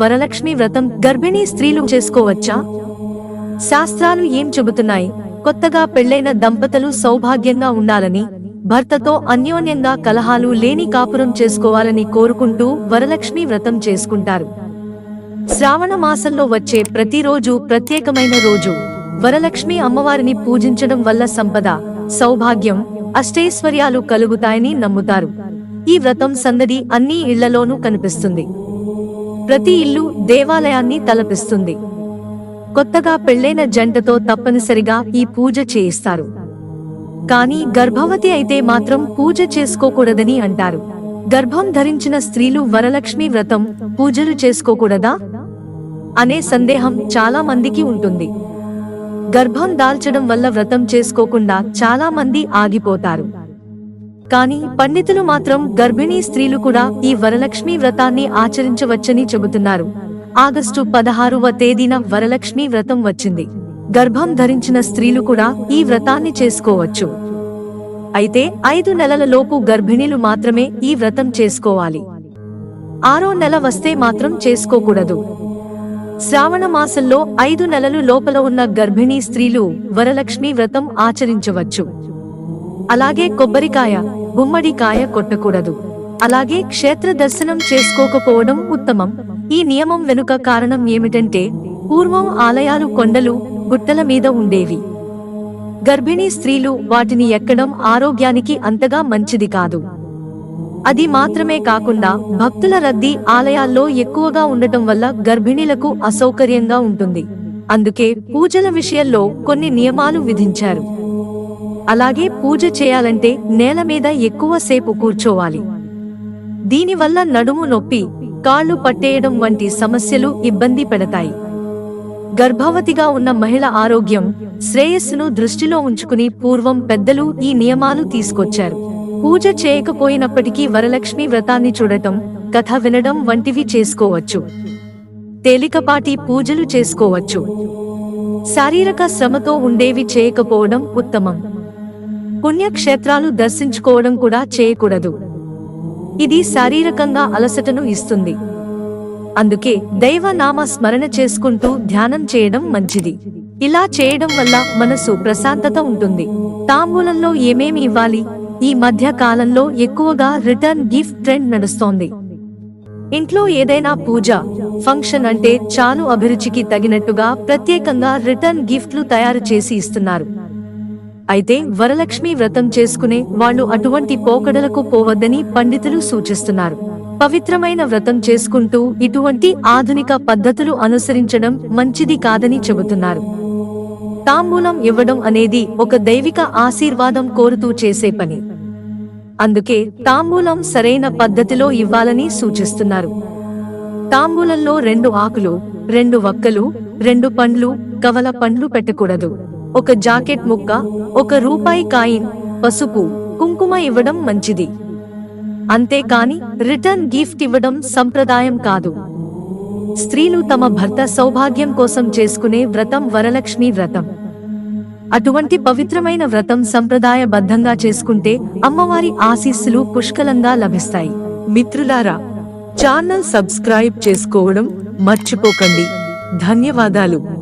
వరలక్ష్మి వ్రతం గర్భిణీ స్త్రీలు చేసుకోవచ్చా? శాస్త్రాలు ఏం చెబుతున్నాయి? కొత్తగా పెళ్ళైన దంపతులు సౌభాగ్యంగా ఉండాలని భర్తతో అన్యోన్యంగా కలహాలు లేని కాపురం చేసుకోవాలని కోరుకుంటూ వరలక్ష్మి వ్రతం చేసుకుంటారు. శ్రావణ మాసంలో వచ్చే ప్రతిరోజు ప్రత్యేకమైన రోజు. వరలక్ష్మి అమ్మవారిని పూజించడం వల్ల సంపద సౌభాగ్యం అష్టైశ్వర్యాలు కలుగుతాయని నమ్ముతారు. ఈ వ్రతం సందడి అన్ని ఇళ్ళలోనూ కనిపిస్తుంది. ప్రతి ఇల్లు దేవాలయాన్ని తలపిస్తుంది. కొత్తగా పెళ్ళైన జంటతో తప్పనిసరిగా ఈ పూజ చేయిస్తారు. కానీ గర్భవతి అయితే మాత్రం పూజ చేసుకోకూడదని అంటారు. గర్భం ధరించిన స్త్రీలు వరలక్ష్మి వ్రతం పూజలు చేసుకోకూడదా? అనే సందేహం చాలా మందికి ఉంటుంది. గర్భం దాల్చడం వల్ల వ్రతం చేసుకోకుండా చాలా మంది ఆగిపోతారు. కానీ పండితులు మాత్రం గర్భిణీ స్త్రీలు కూడా ఈ వరలక్ష్మి వ్రతాన్ని ఆచరించవచ్చని చెబుతున్నారు. ఆగస్టు పదహారవ తేదీన వరలక్ష్మి వ్రతం వచ్చింది. గర్భం ధరించిన స్త్రీలు కూడా ఈ వ్రతాన్ని చేసుకోవచ్చు. అయితే ఐదు నెలల లోపు గర్భిణీలు మాత్రమే ఈ వ్రతం చేసుకోవాలి. ఆరో నెల వస్తే మాత్రం చేసుకోకూడదు. శ్రావణ మాసంలో ఐదు నెలలు లోపల ఉన్న గర్భిణీ స్త్రీలు వరలక్ష్మి వ్రతం ఆచరించవచ్చు. అలాగే కొబ్బరికాయ గుమ్మడికాయ కొట్టకూడదు. అలాగే క్షేత్ర దర్శనం చేసుకోకపోవడం ఉత్తమం. ఈ నియమం వెనుక కారణం ఏమిటంటే పూర్వం ఆలయాలు కొండలు గుట్టల మీద ఉండేవి. గర్భిణీ స్త్రీలు వాటిని ఎక్కడం ఆరోగ్యానికి అంతగా మంచిది కాదు. అది మాత్రమే కాకుండా భక్తుల రద్దీ ఆలయాల్లో ఎక్కువగా ఉండటం వల్ల గర్భిణీలకు అసౌకర్యంగా ఉంటుంది. అందుకే పూజల విషయంలో కొన్ని నియమాలు విధించారు. అలాగే పూజ చేయాలంటే నేల మీద ఎక్కువ సేపు కూర్చోవాలి. దీనివల్ల నడుము నొప్పి కాళ్ళు పట్టేయడం వంటి సమస్యలు ఇబ్బంది పెడతాయి. గర్భవతిగా ఉన్న మహిళ ఆరోగ్యం శ్రేయస్సును దృష్టిలో ఉంచుకుని పూర్వం పెద్దలు ఈ నియమాలు తీసుకొచ్చారు. పూజ చేయకపోయినప్పటికీ వరలక్ష్మి వ్రతాన్ని చూడటం కథ వినడం వంటివి చేసుకోవచ్చు. తేలికపాటి పూజలు చేసుకోవచ్చు. శారీరక శ్రమతో ఉండేవి చేయకపోవడం ఉత్తమం. పుణ్యక్షేత్రాలు దర్శించుకోవడం కూడా చేయకూడదు. ఇది శారీరకంగా అలసటను ఇస్తుంది. అందుకే దైవనామ స్మరణ చేసుకుంటూ ధ్యానం చేయడం మంచిది. ఇలా చేయడం వల్ల మనసు ప్రశాంతత ఉంటుంది. తాంబూలంలో ఏమేమి ఇవ్వాలి? ఈ మధ్య కాలంలో ఎక్కువగా రిటర్న్ గిఫ్ట్ ట్రెండ్ నడుస్తోంది. ఇంట్లో ఏదైనా పూజ ఫంక్షన్ అంటే చాలు అభిరుచికి తగినట్టుగా ప్రత్యేకంగా రిటర్న్ గిఫ్ట్లు తయారు చేసి ఇస్తున్నారు. అయితే వరలక్ష్మి వ్రతం చేసుకునే వాళ్ళు అటువంటి పోకడలకు పోవద్దని పండితులు సూచిస్తున్నారు. పవిత్రమైన వ్రతం చేసుకుంటూ ఇటువంటి ఆధునిక పద్ధతులు అనుసరించడం మంచిది కాదని చెబుతున్నారు. తాంబూలం ఇవ్వడం అనేది ఒక దైవిక ఆశీర్వాదం కోరుతూ చేసే పని. అందుకే తాంబూలం సరైన పద్ధతిలో ఇవ్వాలని సూచిస్తున్నారు. తాంబూలంలో రెండు ఆకులు రెండు వక్కలు రెండు పండ్లు కవల పండ్లు పెట్టకూడదు. ఒక జాకెట్ ముక్క ఒక రూపాయి కాయిన్ పసుపు కుంకుమ ఇవ్వడం మంచిది. అంతేకాని రిటర్న్ గిఫ్ట్ ఇవ్వడం సంప్రదాయం కాదు. స్త్రీలు తమ భర్త సౌభాగ్యం కోసం చేసుకునే వ్రతం వరలక్ష్మి వ్రతం. అటువంటి పవిత్రమైన వ్రతం సంప్రదాయబద్ధంగా చేసుకుంటే అమ్మవారి ఆశీస్సులు పుష్కలంగా లభిస్తాయి. మిత్రులారా ఛానల్ సబ్స్క్రైబ్ చేసుకోవడం మర్చిపోకండి. ధన్యవాదాలు.